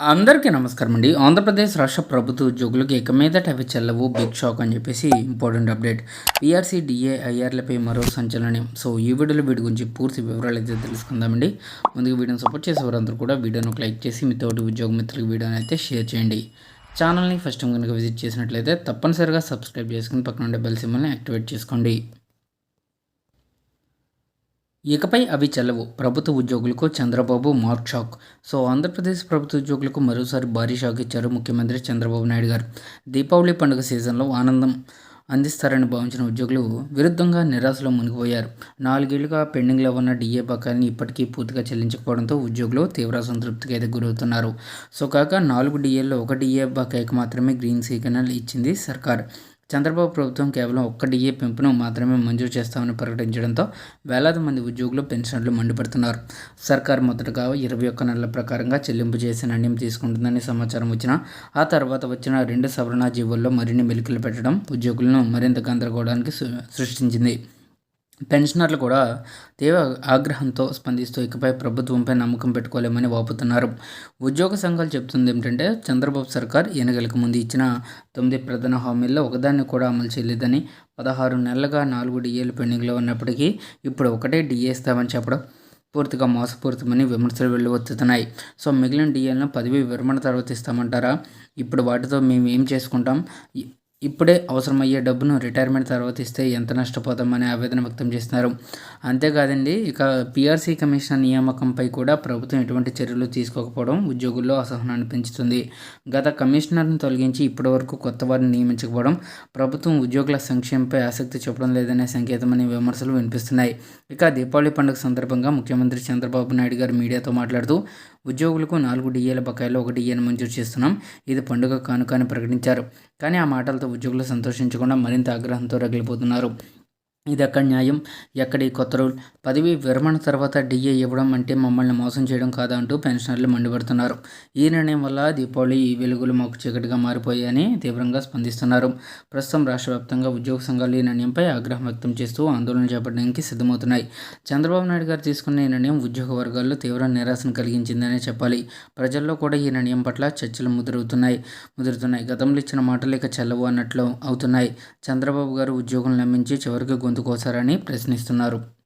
అందరికీ నమస్కారం అండి. ఆంధ్రప్రదేశ్ రాష్ట్ర ప్రభుత్వ ఉద్యోగులకు ఇక మీదట అవి చెల్లవు బిగ్ షాక్ అని చెప్పేసి ఇంపార్టెంట్ అప్డేట్. పిఆర్సీ డిఏఐఆర్లపై మరో సంచలనం. సో ఈ వీడియోలో వీటి గురించి పూర్తి వివరాలు అయితే తెలుసుకుందామండి ముందుగా వీడియోని సపోర్ట్ చేసే వారందరూ కూడా వీడియోను ఒక లైక్ చేసి మీ తోటి ఉద్యోగ మిత్రులకు వీడియోని అయితే షేర్ చేయండి. ఛానల్ని ఫస్ట్ టైం కనుక విజిట్ చేసినట్లయితే తప్పనిసరిగా సబ్స్క్రైబ్ చేసుకుని పక్కన ఉండే బెల్ సింబల్ని యాక్టివేట్ చేసుకోండి. ఇకపై అవి చెల్లవు. ప్రభుత్వ ఉద్యోగులకు Chandrababu mark shock. So Andhra Pradesh ప్రభుత్వ ఉద్యోగులకు మరోసారి భారీ షాక్ ఇచ్చారు ముఖ్యమంత్రి చంద్రబాబు నాయుడు గారు. దీపావళి పండుగ సీజన్లో ఆనందం అందిస్తారని భావించిన ఉద్యోగులు విరుద్ధంగా నిరాశలో మునిగిపోయారు. నాలుగేళ్ళుగా పెండింగ్లో ఉన్న డిఏ బకాయిల్ని ఇప్పటికీ పూర్తిగా చెల్లించకపోవడంతో ఉద్యోగులు తీవ్ర సంతృప్తికి అయితే గురవుతున్నారు సో కాక నాలుగు డిఏల్లో ఒక డిఏ బకాయికి మాత్రమే గ్రీన్ సిగ్నల్ ఇచ్చింది సర్కార్. చంద్రబాబు ప్రభుత్వం కేవలం ఒక్క డిఏ పెంపును మాత్రమే మంజూరు చేస్తామని ప్రకటించడంతో వేలాది మంది ఉద్యోగులు పెన్షన్లు మండిపడుతున్నారు. సర్కార్ మొదటగా ఇరవై ఒక్క నెలల ప్రకారంగా చెల్లింపు చేసే నిర్ణయం తీసుకుంటుందని సమాచారం వచ్చిన ఆ తర్వాత వచ్చిన రెండు సవరణ జీవుల్లో మరిన్ని మెలికలు పెట్టడం ఉద్యోగులను మరింత గందరగోళానికి సృష్టించింది. పెన్షనర్లు కూడా తీవ్ర ఆగ్రహంతో స్పందిస్తూ ఇకపై ప్రభుత్వంపై నమ్మకం పెట్టుకోలేమని వాపుతున్నారు. ఉద్యోగ సంఘాలు చెబుతుంది ఏమిటంటే చంద్రబాబు సర్కార్ ఎన్నికలకు ముందు ఇచ్చిన తొమ్మిది ప్రధాన హామీల్లో ఒకదాన్ని కూడా అమలు చేయలేదని పదహారు నెలలుగా నాలుగు డిఏలు పెండింగ్లో ఉన్నప్పటికీ ఇప్పుడు ఒకటే డిఏ ఇస్తామని చెప్పడం పూర్తిగా మోసపూరితమని విమర్శలు వెళ్ళివచ్చుతున్నాయి సో మిగిలిన డిఎల్ను పదవి విరమణ తర్వాత ఇస్తామంటారా? ఇప్పుడు వాటితో మేము ఏం చేసుకుంటాం? ఇప్పుడే అవసరమయ్యే డబ్బును రిటైర్మెంట్ తర్వాత ఇస్తే ఎంత నష్టపోతామని ఆవేదన వ్యక్తం చేస్తున్నారు. అంతేకాదండి ఇక పిఆర్సీ కమిషనర్ నియామకంపై కూడా ప్రభుత్వం ఎటువంటి చర్యలు తీసుకోకపోవడం ఉద్యోగుల్లో అసహనాన్ని పెంచుతుంది. గత కమిషనర్ను తొలగించి ఇప్పటివరకు కొత్త వారిని నియమించకపోవడం ప్రభుత్వం ఉద్యోగుల సంక్షేమంపై ఆసక్తి చూపడం లేదనే సంకేతమని విమర్శలు వినిపిస్తున్నాయి. ఇక దీపావళి పండుగ సందర్భంగా ముఖ్యమంత్రి చంద్రబాబు నాయుడు గారు మీడియాతో మాట్లాడుతూ ఉద్యోగులకు నాలుగు డిఏల బకాయిలో ఒక డిఏను మంజూరు చేస్తున్నాం. ఇది పండుగ కానుక అని ప్రకటించారు. కానీ ఆ మాటలతో ఉద్యోగులు సంతోషించకుండా మరింత ఆగ్రహంతో రగిలిపోతున్నారు. ఇది ఎక్కడ న్యాయం? ఎక్కడి కొత్త రూల్? పదవి విరమణ తర్వాత డిఏ ఇవ్వడం అంటే మమ్మల్ని మోసం చేయడం కాదా అంటూ పెన్షనర్లు మండిపడుతున్నారు. ఈ నిర్ణయం వల్ల దీపావళి వెలుగులు మాకు చీకటిగా మారిపోయాయని తీవ్రంగా స్పందిస్తున్నారు. ప్రస్తుతం రాష్ట్ర వ్యాప్తంగా ఉద్యోగ సంఘాలు ఈ నిర్ణయంపై ఆగ్రహం వ్యక్తం చేస్తూ ఆందోళన చేపట్టడానికి సిద్ధమవుతున్నాయి. చంద్రబాబు నాయుడు గారు తీసుకున్న ఈ నిర్ణయం ఉద్యోగ వర్గాల్లో తీవ్ర నిరాశను కలిగించిందనే చెప్పాలి. ప్రజల్లో కూడా ఈ నిర్ణయం పట్ల చర్చలు ముదురుతున్నాయి. ముదురుతున్నాయి. గతంలో ఇచ్చిన మాటలు ఇక చెల్లవు అన్నట్లు అవుతున్నాయి. చంద్రబాబు గారు ఉద్యోగం నమ్మించి చివరికి గొంతు ఎందుకోసారని ప్రశ్నిస్తున్నారు.